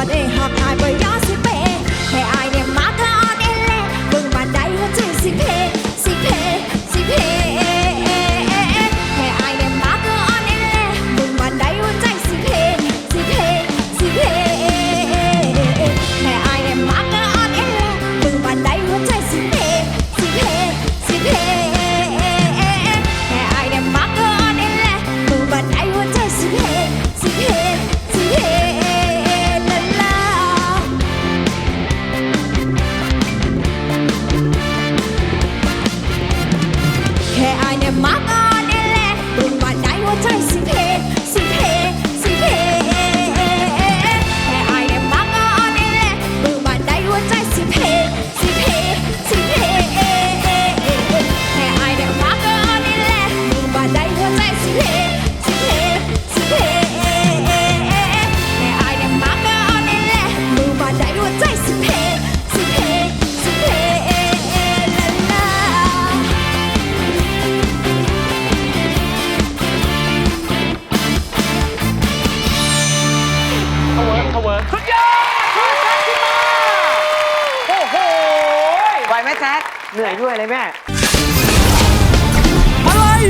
what they have, I forgot. my สุดยอดคุณแซคที่มาโอ้โหไหวไหมแซคเหนื่อยด้วยเลยแม่มาเลย